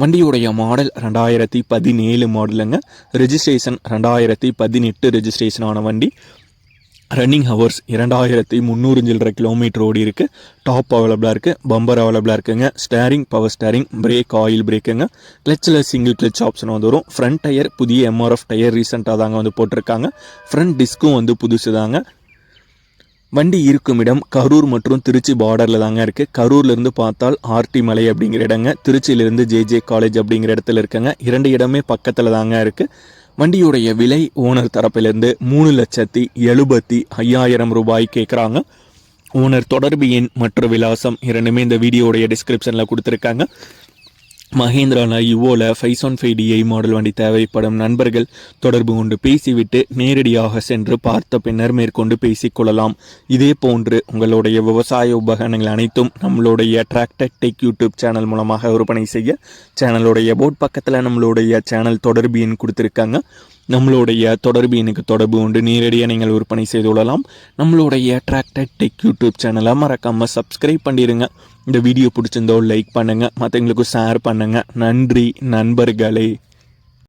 வண்டியுடைய மாடல் ரெண்டாயிரத்தி பதினேழு மாடலுங்க ரெஜிஸ்ட்ரேஷன் ரெண்டாயிரத்தி பதினெட்டு ரெஜிஸ்ட்ரேஷன் ஆன வண்டி. ரன்னிங் ஹவர்ஸ் இரண்டாயிரத்தி முந்நூறு சில்லற கிலோமீட்டர் ஓடி இருக்குது டாப் அவைலபிளாக இருக்குது பம்பர் அவைலபிளாக இருக்குங்க. Steering power steering brake oil பிரேக்குங்க கிளச்சில் சிங்கிள் கிளச் ஆப்ஷன் வந்து வரும். ஃப்ரண்ட் டயர் புதிய எம்ஆர்எஃப் டயர் ரீசெண்டாக தாங்க வந்து போட்டிருக்காங்க. ஃப்ரண்ட் டிஸ்க்கும் வந்து புதுசு தாங்க வண்டி இருக்கும் இடம் கரூர் மற்றும் திருச்சி பார்டரில் தாங்க இருக்குது கரூர்லேருந்து பார்த்தால் ஆர்டி மலை அப்படிங்கிற இடங்க திருச்சியிலேருந்து ஜேஜே காலேஜ் அப்படிங்கிற இடத்துல இருக்கங்க. இரண்டு இடமே பக்கத்தில் தாங்க இருக்குது வண்டியுடைய விலை ஓனர் தரப்பிலிருந்து மூணு லட்சத்தி எழுபத்தி ஐயாயிரம் ரூபாய் கேட்குறாங்க ஓனர் தொடர்பு எண் மற்றும் விலாசம் இரண்டுமே இந்த வீடியோடைய டிஸ்கிரிப்ஷனில் கொடுத்துருக்காங்க. மஹேந்திராவில் யுவோவில் five one five DI model வண்டி தேவைப்படும் நண்பர்கள் தொடர்பு கொண்டு பேசிவிட்டு நேரடியாக சென்று பார்த்த பின்னர் மேற்கொண்டு பேசிக்கொள்ளலாம் இதே போன்று உங்களுடைய விவசாய உபகரணங்கள் அனைத்தும் நம்மளுடைய டிராக்டர் டெக் யூடியூப் சேனல் மூலமாக விற்பனை செய்ய சேனலுடைய போர்ட் பக்கத்தில் நம்மளுடைய சேனல் தொடர்பு எண் கொடுத்துருக்காங்க. நம்மளுடைய தொடர்பு எனக்கு தொடர்பு கொண்டு நேரடியாக நீங்கள் விற்பனை செய்து கொள்ளலாம். நம்மளுடைய டிராக்டர் டெக் யூடியூப் சேனலை மறக்காமல் சப்ஸ்கிரைப் பண்ணிடுங்க இந்த வீடியோ பிடிச்சிருந்தோ லைக் பண்ணுங்கள் மற்றவங்களுக்கு ஷேர் பண்ணுங்கள் நன்றி நண்பர்களே.